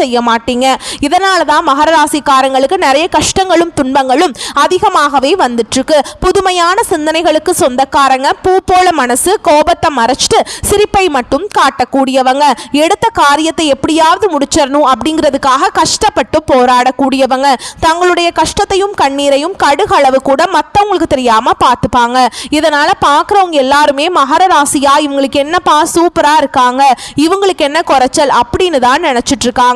செய்ய மாட்டீங்க. இதனால தான் மகர ராசிக்காரங்களுக்கு நிறைய கஷ்டங்களும் துன்பங்களும் அதிகமாகவே வந்துட்டு இருக்கு புதுமையான சிந்தனைகளுக்கு சொந்தக்காரங்க பூ போல மனசு கோபத்தை மறைச்சிட்டு சிரிப்பை மட்டும் காட்டக்கூடியவங்க. எடுத்த காரியத்தை எப்படியாவது முடிச்சிடணும் அப்படிங்கிறதுக்காக கஷ்டப்பட்டு போராடக்கூடியவங்க. தங்களுடைய கஷ்டத்தையும் கண்ணீரையும் கடுகளவு கூட மற்றவங்களுக்கு தெரியாம பார்த்துப்பாங்க. இதனால பார்க்குறவங்க எல்லாருமே மகர ராசியா இவங்களுக்கு என்னப்பா சூப்பரா இருக்காங்க இவங்களுக்கு என்ன குறைச்சல் அப்படின்னு தான் நினைச்சிட்டு இருக்காங்க.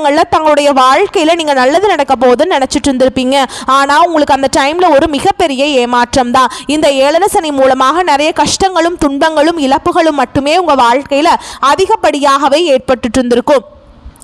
நேரங்களில் தங்களுடைய வாழ்க்கையில நீங்க நல்லது நடக்க போகுதுன்னு நினைச்சிட்டு இருந்திருப்பீங்க. ஆனா உங்களுக்கு அந்த டைம்ல ஒரு மிகப்பெரிய ஏமாற்றம் தான் இந்த ஏழரை சனி மூலமாக நிறைய கஷ்டங்களும் துன்பங்களும் இழப்புகளும் மட்டுமே உங்க வாழ்க்கையில அதிகப்படியாகவே ஏற்பட்டுட்டு இருந்திருக்கும்.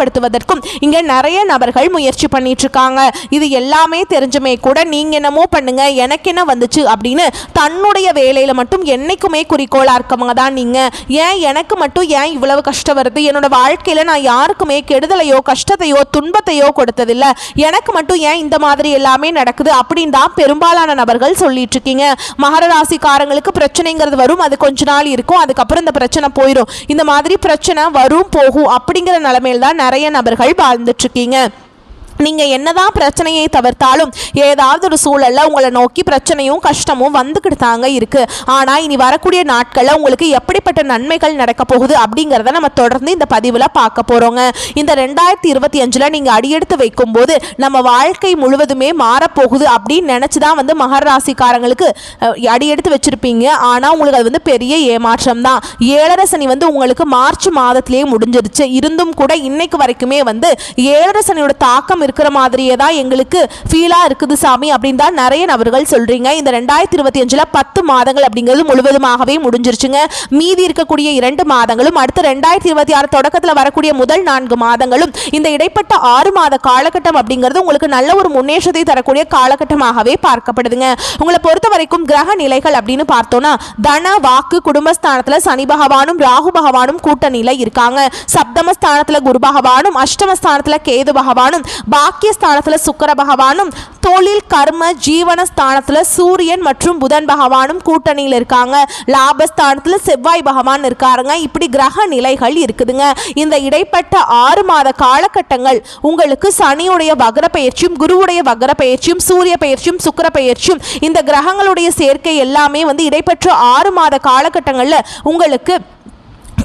அவமானப்படுத்துவதற்கும் இங்க நிறைய நபர்கள் முயற்சி பண்ணிட்டு இருக்காங்க இது எல்லாமே தெரிஞ்சுமே கூட நீங்க என்னமோ பண்ணுங்க எனக்கு என்ன வந்துச்சு அப்படின்னு தன்னுடைய வேலையில மட்டும் என்னைக்குமே குறிக்கோளா இருக்கவங்க தான் நீங்க. ஏன் எனக்கு மட்டும் ஏன் இவ்வளவு கஷ்டம் வருது? என்னோட வாழ்க்கையில நான் யாருக்குமே கெடுதலையோ கஷ்டத்தையோ துன்பத்தையோ கொடுத்ததில்ல. எனக்கு மட்டும் ஏன் இந்த மாதிரி எல்லாமே நடக்குது அப்படின்னு தான் பெரும்பாலான நபர்கள் சொல்லிட்டு இருக்கீங்க மகர ராசிக்காரங்களுக்கு பிரச்சனைங்கிறது வரும் அது கொஞ்ச நாள் இருக்கும் அதுக்கப்புறம் இந்த பிரச்சனை போயிடும் இந்த மாதிரி பிரச்சனை வரும் போகும் அப்படிங்கிற நிலைமையில் தான் நிறைய நபர்கள் வாழ்ந்துட்டு இருக்கீங்க. நீங்கள் என்னதான் பிரச்சனையை தவிர்த்தாலும் ஏதாவது ஒரு சூழலில் உங்களை நோக்கி பிரச்சனையும் கஷ்டமும் வந்துக்கிட்டு தாங்க இருக்கு. ஆனால் இனி வரக்கூடிய நாட்களில் உங்களுக்கு எப்படிப்பட்ட நன்மைகள் நடக்க போகுது அப்படிங்கிறத நம்ம தொடர்ந்து இந்த பதிவில் பார்க்க போகிறோங்க இந்த ரெண்டாயிரத்தி இருபத்தி அஞ்சில் நீங்கள் அடியெடுத்து வைக்கும்போது நம்ம வாழ்க்கை முழுவதுமே மாறப்போகுது அப்படின்னு நினச்சி தான் வந்து மகர ராசிக்காரங்களுக்கு அடியெடுத்து வச்சுருப்பீங்க. ஆனால் உங்களுக்கு அது வந்து பெரிய ஏமாற்றம் தான். ஏழரை சனி வந்து உங்களுக்கு மார்ச் மாதத்திலேயே முடிஞ்சிருச்சு. இருந்தும் கூட இன்னைக்கு வரைக்குமே வந்து ஏழரை சனியோட தாக்கம் இருக்கிற மாதிரியே தான் எங்களுக்கு ஃபீலாக இருக்குது சாமி அப்படின்னு தான் நிறைய நபர்கள் சொல்கிறீங்க இந்த ரெண்டாயிரத்தி இருபத்தி அஞ்சில் பத்து மாதங்கள் அப்படிங்கிறது முழுவதுமாகவே முடிஞ்சிருச்சுங்க. மீதி இருக்கக்கூடிய இரண்டு மாதங்களும் அடுத்த ரெண்டாயிரத்தி இருபத்தி ஆறு தொடக்கத்தில் வரக்கூடிய முதல் நான்கு மாதங்களும் இந்த இடைப்பட்ட ஆறு மாத காலகட்டம் அப்படிங்கிறது உங்களுக்கு நல்ல ஒரு முன்னேற்றத்தை தரக்கூடிய காலகட்டமாகவே பார்க்கப்படுதுங்க. உங்களை பொறுத்த வரைக்கும் கிரக நிலைகள் அப்படின்னு பார்த்தோம்னா தன வாக்கு குடும்பஸ்தானத்தில் சனி பகவானும் ராகு பகவானும் கூட்டணியில் இருக்காங்க. சப்தமஸ்தானத்தில் குரு பகவானும் அஷ்டமஸ்தானத்தில் கேது பகவானும் பாக்கியஸ்தானத்தில் சுக்கிர பகவானும் தொழில் கர்ம ஜீவன ஸ்தானத்தில் சூரியன் மற்றும் புதன் பகவானும் கூட்டணியில் இருக்காங்க. லாபஸ்தானத்தில் செவ்வாய் பகவான் இருக்காருங்க. இப்படி கிரக நிலைகள் இருக்குதுங்க. இந்த இடைப்பட்ட ஆறு மாத காலகட்டங்கள் உங்களுக்கு சனியுடைய வக்ர பயிற்சியும் குருவுடைய வக்ர பயிற்சியும் சூரிய பயிற்சியும் சுக்கர பயிற்சியும் இந்த கிரகங்களுடைய சேர்க்கை எல்லாமே வந்து இடைப்பெற்ற ஆறு மாத காலகட்டங்களில் உங்களுக்கு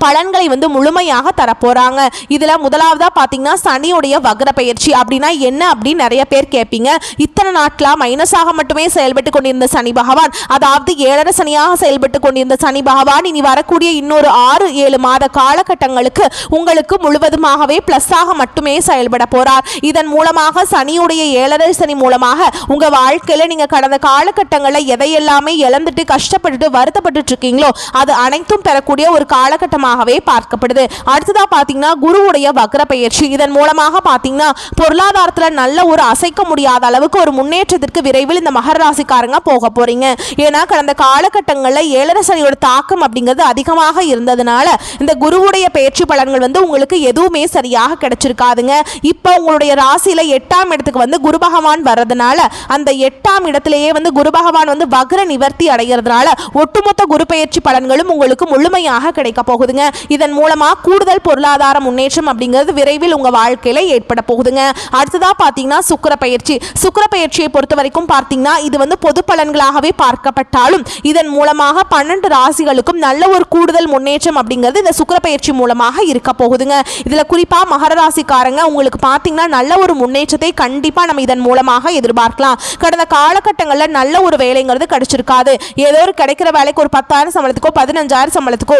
பலன்களை வந்து முழுமையாக தரப்போகிறாங்க இதில் முதலாவதாக பார்த்தீங்கன்னா சனியுடைய வக்ர பயிற்சி அப்படின்னா என்ன அப்படின்னு நிறைய பேர் கேட்பீங்க இத்தனை நாட்களாக மைனஸாக மட்டுமே செயல்பட்டு கொண்டிருந்த சனி பகவான் அதாவது ஏழரை சனியாக செயல்பட்டு கொண்டிருந்த சனி பகவான் இனி வரக்கூடிய இன்னொரு ஆறு ஏழு மாத காலகட்டங்களுக்கு உங்களுக்கு முழுவதுமாகவே ப்ளஸ்ஸாக மட்டுமே செயல்பட போகிறார் இதன் மூலமாக சனியுடைய ஏழரை சனி மூலமாக உங்கள் வாழ்க்கையில் நீங்கள் கடந்த காலகட்டங்களில் எதையெல்லாமே இழந்துட்டு கஷ்டப்பட்டுட்டு வருத்தப்பட்டுட்டு இருக்கீங்களோ அது அனைத்தும் பெறக்கூடிய ஒரு காலகட்டமாக காரணமாகவே பார்க்கப்படுது. அடுத்ததாக பார்த்தீங்கன்னா குருவுடைய வக்ர பயிற்சி இதன் மூலமாக பார்த்தீங்கன்னா பொருளாதாரத்தில் நல்ல ஒரு அசைக்க முடியாத அளவுக்கு ஒரு முன்னேற்றத்திற்கு விரைவில் இந்த மகர ராசிக்காரங்க போக போறீங்க. ஏன்னா கடந்த காலகட்டங்களில் ஏழரை சனியோட தாக்கம் அப்படிங்கிறது அதிகமாக இருந்ததுனால இந்த குருவுடைய பயிற்சி பலன்கள் வந்து உங்களுக்கு எதுவுமே சரியாக கிடைச்சிருக்காதுங்க. இப்போ உங்களுடைய ராசியில எட்டாம் இடத்துக்கு வந்து குரு பகவான் வர்றதுனால அந்த எட்டாம் இடத்திலேயே வந்து குரு பகவான் வந்து வக்ர நிவர்த்தி அடைகிறதுனால ஒட்டுமொத்த குரு பயிற்சி பலன்களும் உங்களுக்கு முழுமையாக கிடைக்க போகுதுங்க. இதன் மூலமா கூடுதல் பொருளாதார முன்னேற்றம் அப்படிங்கிறது விரைவில் உங்க வாழ்க்கையில ஏற்பட போகுதுங்க. அடுத்ததா பார்த்தீங்கன்னா சுக்கிர பயிற்சி சுக்கிர பயிற்சியை பொறுத்த வரைக்கும் பார்த்தீங்கன்னா இது வந்து பொது பலன்களாகவே பார்க்கப்பட்டாலும் இதன் மூலமாக பன்னெண்டு ராசிகளுக்கும் நல்ல ஒரு கூடுதல் முன்னேற்றம் அப்படிங்கிறது இந்த சுக்கிர பயிற்சி மூலமாக இருக்க போகுதுங்க. இதுல குறிப்பா மகர ராசிக்காரங்க உங்களுக்கு பார்த்தீங்கன்னா நல்ல ஒரு முன்னேற்றத்தை கண்டிப்பா நம்ம இதன் மூலமாக எதிர்பார்க்கலாம். கடந்த காலகட்டங்களில் நல்ல ஒரு வேலைங்கிறது கிடைச்சிருக்காது. ஏதோ ஒரு கிடைக்கிற வேலைக்கு ஒரு பத்தாயிரம் சம்பளத்துக்கோ பதினஞ்சாயிரம் சம்பளத்துக்கோ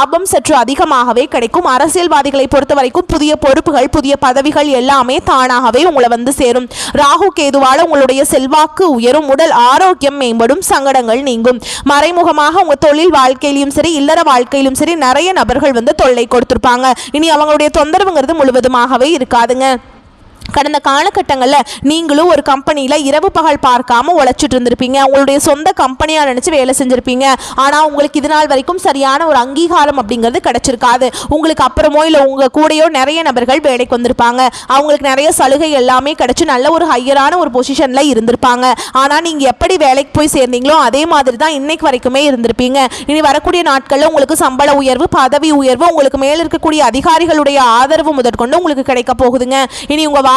லாபம் சற்று அதிகமாகவே கிடைக்கும். அரசியல்வாதிகளை பொறுத்த வரைக்கும் புதிய பொறுப்புகள் புதிய பதவிகள் எல்லாமே தானாகவே உங்களை வந்து சேரும். ராகு கேதுவால உங்களுடைய செல்வாக்கு உயரும். உடல் ஆரோக்கியம் மேம்படும். சங்கடங்கள் நீங்கும். மறைமுகமாக உங்க தொழில் வாழ்க்கையிலும் சரி இல்லற வாழ்க்கையிலும் சரி நிறைய நபர்கள் வந்து தொல்லை கொடுத்திருப்பாங்க. இனி அவங்களுடைய தொந்தரவுங்கிறது முழுவதுமாகவே இருக்காதுங்க. கடந்த காலகட்டங்களில் நீங்களும் ஒரு கம்பெனியில் இரவு பகல் பார்க்காம உழைச்சிட்டு இருந்திருப்பீங்க. உங்களுடைய சொந்த கம்பெனியாக நினச்சி வேலை செஞ்சுருப்பீங்க. ஆனால் உங்களுக்கு இது நாள் வரைக்கும் சரியான ஒரு அங்கீகாரம் அப்படிங்கிறது கிடச்சிருக்காது. உங்களுக்கு அப்புறமோ இல்லை உங்கள் கூடயோ நிறைய நபர்கள் வேலைக்கு வந்திருப்பாங்க. அவங்களுக்கு நிறைய சலுகை எல்லாமே கிடச்சி நல்ல ஒரு ஹையரான ஒரு பொசிஷனில் இருந்திருப்பாங்க. ஆனால் நீங்கள் எப்படி வேலைக்கு போய் சேர்ந்தீங்களோ அதே மாதிரி தான் இன்னைக்கு வரைக்குமே இருந்திருப்பீங்க. இனி வரக்கூடிய நாட்களில் உங்களுக்கு சம்பள உயர்வு பதவி உயர்வு உங்களுக்கு மேல் இருக்கக்கூடிய அதிகாரிகளுடைய ஆதரவு முதற்கொண்டு உங்களுக்கு கிடைக்க போகுதுங்க. இனி உங்கள்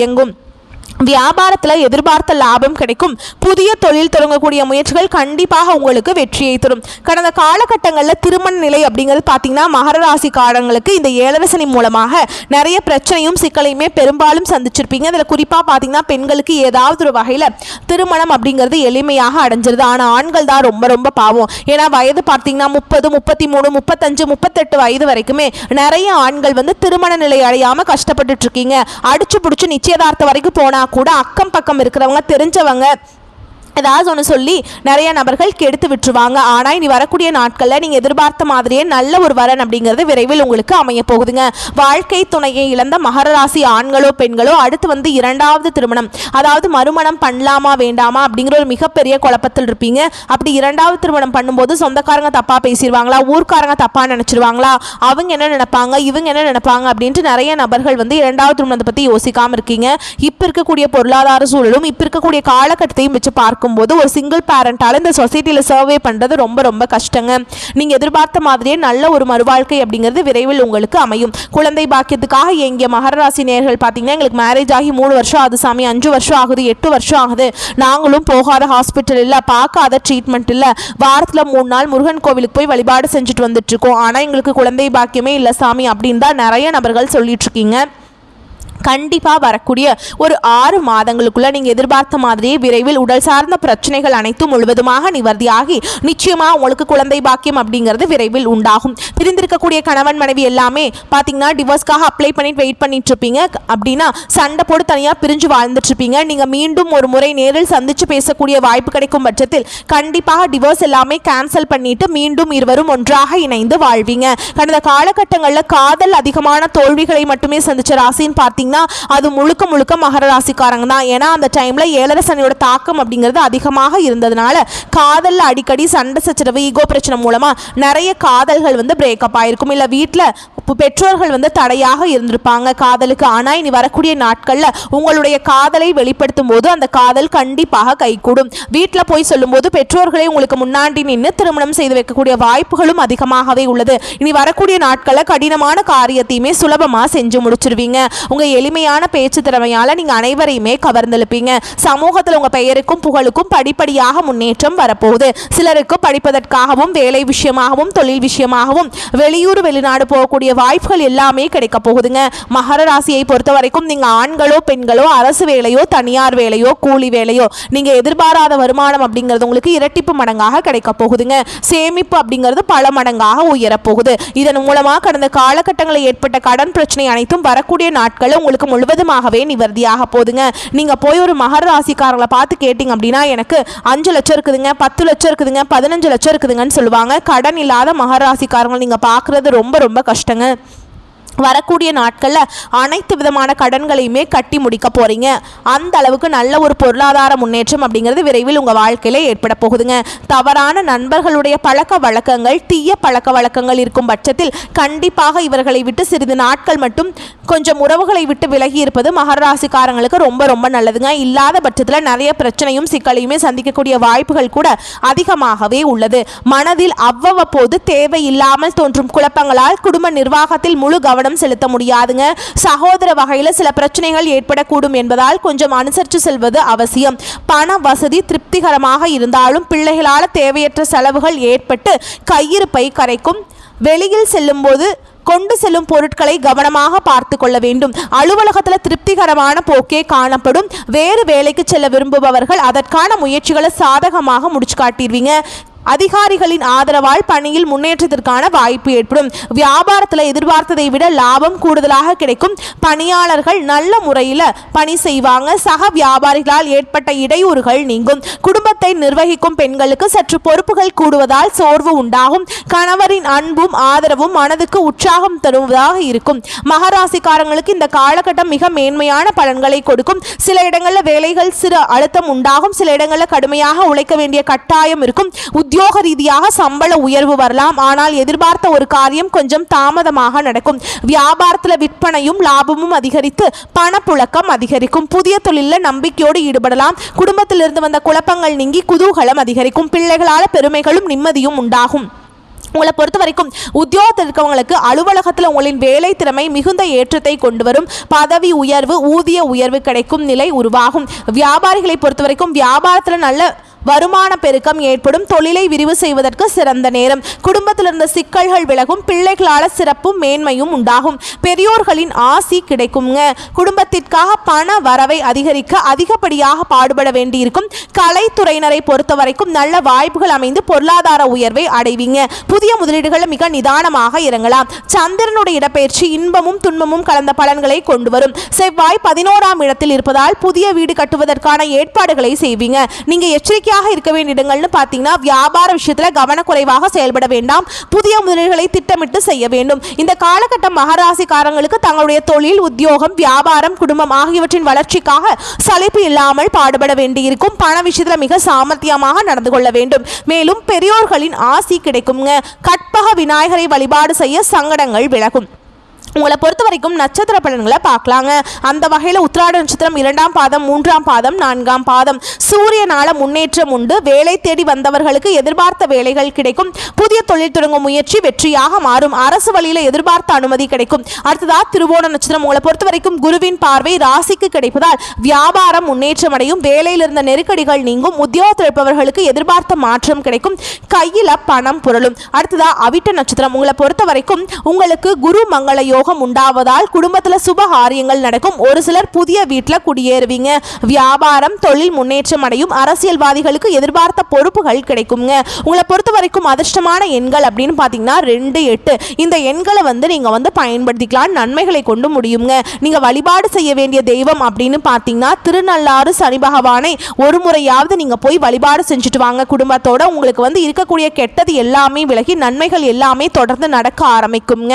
இயங்கும். வியாபாரத்தில் எதிர்பார்த்த லாபம் கிடைக்கும். புதிய தொழில் தொடங்கக்கூடிய முயற்சிகள் கண்டிப்பாக உங்களுக்கு வெற்றியை தரும். கடந்த காலகட்டங்களில் திருமண நிலை அப்படிங்கிறது பார்த்தீங்கன்னா மகர ராசிக்காரங்களுக்கு இந்த ஏழரசனி மூலமாக நிறைய பிரச்சனையும் சிக்கலையுமே பெரும்பாலும் சந்திச்சிருப்பீங்க. அதில் குறிப்பாக பார்த்தீங்கன்னா பெண்களுக்கு ஏதாவது ஒரு வகையில் திருமணம் அப்படிங்கிறது எளிமையாக அடைஞ்சிருது. ஆனால் ஆண்கள் தான் ரொம்ப ரொம்ப பாவம். ஏன்னா வயது பார்த்தீங்கன்னா முப்பது முப்பத்தி மூணு முப்பத்தஞ்சு முப்பத்தெட்டு வயது வரைக்குமே நிறைய ஆண்கள் வந்து திருமண நிலை அடையாமல் கஷ்டப்பட்டுட்ருக்கீங்க அடிச்சு பிடிச்சி நிச்சயதார்த்தம் வரைக்கும் போனால் கூட அக்கம் பக்கம் இருக்கிறவங்க தெரிஞ்சவங்க ஏதாவது ஒன்று சொல்லி நிறைய நபர்கள் கெடுத்து விட்டுருவாங்க. ஆனால் இனி வரக்கூடிய நாட்களில் நீங்கள் எதிர்பார்த்த மாதிரியே நல்ல ஒரு வரன் அப்படிங்கிறது விரைவில் உங்களுக்கு அமைய போகுதுங்க. வாழ்க்கை துணையை இழந்த மகர ராசி ஆண்களோ பெண்களோ அடுத்து வந்து இரண்டாவது திருமணம் அதாவது மறுமணம் பண்ணலாமா வேண்டாமா அப்படிங்கிற ஒரு மிகப்பெரிய குழப்பத்தில் இருப்பீங்க. அப்படி இரண்டாவது திருமணம் பண்ணும்போது சொந்தக்காரங்க தப்பாக பேசிடுவாங்களா ஊர்க்காரங்க தப்பாக நினச்சிருவாங்களா அவங்க என்ன நினைப்பாங்க இவங்க என்ன நினைப்பாங்க அப்படின்ட்டு நிறைய நபர்கள் வந்து இரண்டாவது திருமணத்தை பற்றி யோசிக்காமல் இருக்கீங்க. இப்போ இருக்கக்கூடிய பொருளாதார சூழலும் இப்போ இருக்கக்கூடிய காலகட்டத்தையும் வச்சு பார்க்கும் பார்க்கும்போது ஒரு சிங்கிள் பேரண்டால் இந்த சொசைட்டியில் சர்வே பண்ணுறது ரொம்ப ரொம்ப கஷ்டங்க. நீங்கள் எதிர்பார்த்த மாதிரியே நல்ல ஒரு மறுவாழ்க்கை அப்படிங்கிறது விரைவில் உங்களுக்கு அமையும். குழந்தை பாக்கியத்துக்காக இங்கே மகராசி நேர்கள் பார்த்தீங்கன்னா எங்களுக்கு மேரேஜ் ஆகி மூணு வருஷம் ஆகுது சாமி. அஞ்சு வருஷம் ஆகுது எட்டு வருஷம் ஆகுது. நாங்களும் போகாத ஹாஸ்பிட்டல் இல்லை பார்க்காத ட்ரீட்மெண்ட் இல்லை. வாரத்தில் மூணு நாள் முருகன் கோவிலுக்கு போய் வழிபாடு செஞ்சுட்டு வந்துட்டு இருக்கோம். ஆனால் எங்களுக்கு குழந்தை பாக்கியமே இல்லை சாமி அப்படின்னு தான் நிறைய நபர்கள் சொல்லிட்டு இருக்கீங்க. கண்டிப்பாக வரக்கூடிய ஒரு ஆறு மாதங்களுக்குள்ளே நீங்கள் எதிர்பார்த்த மாதிரியே விரைவில் உடல் சார்ந்த பிரச்சனைகள் அனைத்தும் முழுவதுமாக நிவர்த்தியாகி நிச்சயமாக உங்களுக்கு குழந்தை பாக்கியம் அப்படிங்கிறது விரைவில் உண்டாகும். பிரிந்திருக்கக்கூடிய கணவன் மனைவி எல்லாமே பார்த்தீங்கன்னா டிவோர்ஸ்க்காக அப்ளை பண்ணிட்டு வெயிட் பண்ணிட்டு இருப்பீங்க அப்படின்னா சண்டை போட்டு தனியாக பிரிஞ்சு வாழ்ந்துட்டு இருப்பீங்க நீங்கள் மீண்டும் ஒரு முறை நேரில் சந்தித்து பேசக்கூடிய வாய்ப்பு கிடைக்கும் பட்சத்தில் கண்டிப்பாக டிவோர்ஸ் எல்லாமே கேன்சல் பண்ணிட்டு மீண்டும் இருவரும் ஒன்றாக இணைந்து வாழ்வீங்க. கடந்த காலகட்டங்களில் காதல் அதிகமான தோல்விகளை மட்டுமே சந்திச்ச ராசின்னு பார்த்தீங்கன்னா அது முழுக்க முழுக்க மகர ராசிக்காரங்க தான். ஏன்னா அந்த டைமில் ஏழரை சனியோட தாக்கம் அப்படிங்கிறது அதிகமாக இருந்ததுனால காதலில் அடிக்கடி சண்டை சச்சரவு ஈகோ பிரச்சனை மூலமாக நிறைய காதல்கள் வந்து பிரேக்கப் ஆகிருக்கும் இல்லை வீட்டில் பெற்றோர்கள் வந்து தடையாக இருந்திருப்பாங்க. காதலுக்கு ஆனால் இனி வரக்கூடிய நாட்களில் உங்களுடைய காதலை வெளிப்படுத்தும் போது அந்த காதல் கண்டிப்பாக கைகூடும். வீட்டில் போய் சொல்லும்போது பெற்றோர்களை உங்களுக்கு முன்னாடி நின்று திருமணம் செய்து வைக்கக்கூடிய வாய்ப்புகளும் அதிகமாகவே உள்ளது. இனி வரக்கூடிய நாட்களில் கடினமான காரியத்தையுமே சுலபமாக செஞ்சு முடிச்சிருவீங்க. உங்கள் எளிமையான பேச்சு திறமையால் நீங்கள் அனைவரையுமே கவர்ந்தெழுப்பீங்க. சமூகத்தில் உங்கள் பெயருக்கும் புகழுக்கும் படிப்படியாக முன்னேற்றம் வரப்போகுது. சிலருக்கு படிப்பதற்காகவும் வேலை விஷயமாகவும் தொழில் விஷயமாகவும் வெளியூர் வெளிநாடு போகக்கூடிய வாய்ப்புகள் எல்லாமே கிடைக்க போகுதுங்க. மகர ராசியை பொறுத்த வரைக்கும் நீங்கள் ஆண்களோ பெண்களோ அரசு வேலையோ தனியார் வேலையோ கூலி வேலையோ நீங்கள் எதிர்பாராத வருமானம் அப்படிங்கிறது உங்களுக்கு இரட்டிப்பு மடங்காக கிடைக்க போகுதுங்க. சேமிப்பு அப்படிங்கிறது பல மடங்காக உயரப்போகுது இதன் மூலமாக கடந்த காலகட்டங்களில் ஏற்பட்ட கடன் பிரச்சனை அனைத்தும் வரக்கூடிய நாட்களில் உங்களுக்கு முழுவதுமாகவே நிவர்த்தியாக போகுதுங்க நீங்கள் போய் ஒரு மகர ராசிக்காரங்களை பார்த்து கேட்டிங்க அப்படின்னா எனக்கு அஞ்சு லட்சம் இருக்குதுங்க பத்து லட்சம் இருக்குதுங்க பதினஞ்சு லட்சம் இருக்குதுங்கன்னு சொல்லுவாங்க. கடன் இல்லாத மகர ராசிக்காரங்களை நீங்கள் பார்க்குறது ரொம்ப ரொம்ப கஷ்டங்க. வரக்கூடிய நாட்களில் அனைத்து விதமான கடன்களையுமே கட்டி முடிக்க போகிறீங்க அந்த அளவுக்கு நல்ல ஒரு பொருளாதார முன்னேற்றம் அப்படிங்கிறது விரைவில் உங்கள் வாழ்க்கையில் ஏற்பட போகுதுங்க. தவறான நண்பர்களுடைய பழக்க வழக்கங்கள் தீய பழக்க வழக்கங்கள் இருக்கும் பட்சத்தில் கண்டிப்பாக இவர்களை விட்டு சிறிது நாட்கள் மட்டும் கொஞ்சம் உறவுகளை விட்டு விலகி இருப்பது மகர ராசிக்காரங்களுக்கு ரொம்ப ரொம்ப நல்லதுங்க. இல்லாத பட்சத்தில் நிறைய பிரச்சனையும் சிக்கலையுமே சந்திக்கக்கூடிய வாய்ப்புகள் கூட அதிகமாகவே உள்ளது. மனதில் அவ்வப்போது தேவையில்லாமல் தோன்றும் குழப்பங்களால் குடும்ப நிர்வாகத்தில் முழு கவனம் செலுத்த முடியாதுங்க. சகோதர வகையில் சில பிரச்சனைகள் ஏற்படக்கூடும் என்பதால் கொஞ்சம் அனுசரித்து செல்வது அவசியம். பண வசதி திருப்திகரமாக இருந்தாலும் பிள்ளைகளால் தேவையற்ற செலவுகள் ஏற்பட்டு கையிருப்பை கரைக்கும். வெளியில் செல்லும்போது கொண்டு செல்லும் பொருட்களை கவனமாக பார்த்து கொள்ள வேண்டும். அலுவலகத்தில் திருப்திகரமான போக்கே காணப்படும். வேறு வேலைக்கு செல்ல விரும்புபவர்கள் அதற்கான முயற்சிகளை சாதகமாக முடிச்சு காட்டிடுவீங்க. அதிகாரிகளின் ஆதரவால் பணியில் முன்னேற்றத்திற்கான வாய்ப்பு ஏற்படும். வியாபாரத்தில் எதிர்பார்த்ததை விட லாபம் கூடுதலாக கிடைக்கும். பணியாளர்கள் நல்ல முறையில் பணி செய்வாங்க. சக வியாபாரிகளால் ஏற்பட்ட இடையூறுகள் நீங்கும். குடும்பத்தை நிர்வகிக்கும் பெண்களுக்கு சற்று பொறுப்புகள் கூடுவதால் சோர்வு உண்டாகும். கணவரின் அன்பும் ஆதரவும் மனதுக்கு உற்சாகம் தருவதாக இருக்கும். மகராசிக்காரங்களுக்கு இந்த காலகட்டம் மிக மேன்மையான பலன்களை கொடுக்கும். சில இடங்களில் வேலைகள் சிறு அழுத்தம் உண்டாகும். சில இடங்களில் கடுமையாக உழைக்க வேண்டிய கட்டாயம் இருக்கும். உத்தியோக ரீதியாக சம்பள உயர்வு வரலாம். ஆனால் எதிர்பார்த்த ஒரு காரியம் கொஞ்சம் தாமதமாக நடக்கும். வியாபாரத்தில் விற்பனையும் லாபமும் அதிகரித்து பணப்புழக்கம் அதிகரிக்கும். புதிய தொழிலில் நம்பிக்கையோடு ஈடுபடலாம். குடும்பத்திலிருந்து வந்த குழப்பங்கள் நீங்கி குதூகலம் அதிகரிக்கும். பிள்ளைகளால் பெருமைகளும் நிம்மதியும் உண்டாகும். உங்களை பொறுத்த வரைக்கும் உத்தியோகத்தில் இருக்கவங்களுக்கு அலுவலகத்தில் உங்களின் வேலை திறமை மிகுந்த ஏற்றத்தை கொண்டு வரும். பதவி உயர்வு ஊதிய உயர்வு கிடைக்கும் நிலை உருவாகும். வியாபாரிகளை பொறுத்த வரைக்கும் வியாபாரத்தில் நல்ல வருமான பெருக்கம் ஏற்படும் தொழிலை விரிவு செய்வதற்கு சிறந்த நேரம். குடும்பத்தில் இருந்த சிக்கல்கள் விலகும் பிள்ளைகளால் சிறப்பும் மேன்மையும் உண்டாகும். பெரியோர்களின் ஆசி கிடைக்குங்க. குடும்பத்திற்காக பண வரவை அதிகரிக்க அதிகப்படியாக பாடுபட வேண்டியிருக்கும். கலைத்துறையினரை பொறுத்த வரைக்கும் நல்ல வாய்ப்புகள் அமைந்து பொருளாதார உயர்வை அடைவீங்க. புதிய முதலீடுகள் மிக நிதானமாக இறங்கலாம். சந்திரனுடைய இடப்பெயர்ச்சி இன்பமும் துன்பமும் கலந்த பலன்களை கொண்டு வரும் செவ்வாய் பதினோராம் இடத்தில் இருப்பதால் புதிய வீடு கட்டுவதற்கான ஏற்பாடுகளை செய்வீங்க. நீங்க எச்சரிக்கை எச்சரிக்கையாக இருக்க வேண்டிய இடங்கள்னு பார்த்தீங்கன்னா வியாபார விஷயத்தில் கவனக்குறைவாக செயல்பட வேண்டாம். புதிய முதலீடுகளை திட்டமிட்டு செய்ய வேண்டும். இந்த காலகட்டம் மகராசிக்காரங்களுக்கு தங்களுடைய தொழில் உத்தியோகம் வியாபாரம் குடும்பம் ஆகியவற்றின் வளர்ச்சிக்காக சலிப்பு இல்லாமல் பாடுபட வேண்டியிருக்கும். பண விஷயத்தில் மிக சாமர்த்தியமாக நடந்து கொள்ள வேண்டும். மேலும் பெரியோர்களின் ஆசி கிடைக்குங்க. கற்பக விநாயகரை வழிபாடு செய்ய சங்கடங்கள் விலகும். உங்களை பொறுத்த வரைக்கும் நட்சத்திர பலன்களை பார்க்கலாங்க. அந்த வகையில் உத்திராட நட்சத்திரம் இரண்டாம் பாதம் மூன்றாம் பாதம் நான்காம் பாதம். சூரியனால முன்னேற்றம் உண்டு. வேலை தேடி வந்தவர்களுக்கு எதிர்பார்த்த வேலைகள் கிடைக்கும். புதிய தொழில் தொடங்கும் முயற்சி வெற்றியாக மாறும். அரசு வழியில் எதிர்பார்த்த அனுமதி கிடைக்கும். அடுத்ததா திருவோண நட்சத்திரம். உங்களை பொறுத்த வரைக்கும் குருவின் பார்வை ராசிக்கு கிடைப்பதால் வியாபாரம் முன்னேற்றம் அடையும். வேலையில் இருந்த நெருக்கடிகள் நீங்கும். உத்தியோகத்தில் இருப்பவர்களுக்கு எதிர்பார்த்த மாற்றம் கிடைக்கும். கையில் பணம் புரளும். அடுத்ததா அவிட்ட நட்சத்திரம். உங்களை பொறுத்த வரைக்கும் உங்களுக்கு குரு மங்கள யோகம் உண்டாவதால் குடும்பத்தில் சுப காரியங்கள் நடக்கும். ஒரு சிலர் புதிய வீட்டில் குடியேறுவீங்க. வியாபாரம் தொழில் முன்னேற்றம் அடையும். அரசியல்வாதிகளுக்கு எதிர்பார்த்த பொறுப்புகள் கிடைக்குங்க. உங்களை பொறுத்த வரைக்கும் அதிர்ஷ்டமான எண்கள் அப்படின்னு பார்த்தீங்கன்னா ரெண்டு எட்டு. இந்த எண்களை வந்து நீங்கள் வந்து பயன்படுத்திக்கலாம் நன்மைகளை கொண்டு முடியுங்க. நீங்கள் வழிபாடு செய்ய வேண்டிய தெய்வம் அப்படின்னு பார்த்தீங்கன்னா திருநள்ளாறு சனி பகவானை ஒரு முறையாவது நீங்கள் போய் வழிபாடு செஞ்சுட்டு வாங்க. குடும்பத்தோட உங்களுக்கு வந்து இருக்கக்கூடிய கெட்டது எல்லாமே விலகி நன்மைகள் எல்லாமே தொடர்ந்து நடக்க ஆரம்பிக்குங்க.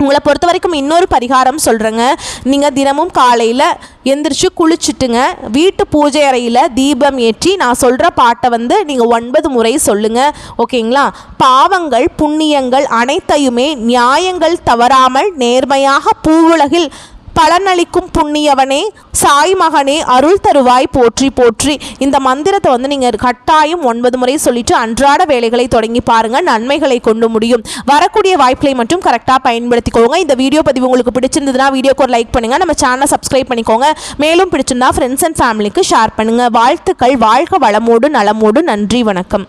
உங்களை பொறுத்த வரைக்கும் இன்னொரு பரிகாரம் சொல்கிறேங்க நீங்கள் தினமும் காலையில் எந்திரிச்சு குளிச்சுட்டுங்க. வீட்டு பூஜை அறையில் தீபம் ஏற்றி நான் சொல்கிற பாட்டை வந்து நீங்கள் ஒன்பது முறை சொல்லுங்கள் ஓகேங்களா? பாவங்கள் புண்ணியங்கள் அனைத்தையுமே நியாயங்கள் தவறாமல் நேர்மையாக பூவுலகில் பலனளிக்கும் புண்ணியவனே சாய் மகனே அருள் தருவாய் போற்றி போற்றி. இந்த மந்திரத்தை வந்து நீங்கள் கட்டாயம் ஒன்பது முறை சொல்லிட்டு அன்றாட வேலைகளை தொடங்கி பாருங்கள் நன்மைகளை கொண்டு முடியும். வரக்கூடிய வாய்ப்புகளை மட்டும் கரெக்டாக பயன்படுத்திக்கோங்க. இந்த வீடியோ பதிவு உங்களுக்கு பிடிச்சிருந்ததுன்னா வீடியோக்கு ஒரு லைக் பண்ணுங்கள் நம்ம சேனலை சப்ஸ்கிரைப் பண்ணிக்கோங்க. மேலும் பிடிச்சிருந்தா ஃப்ரெண்ட்ஸ் அண்ட் ஃபேமிலிக்கு ஷேர் பண்ணுங்கள் வாழ்த்துக்கள். வாழ்க வளமோடு நலமோடு. நன்றி வணக்கம்.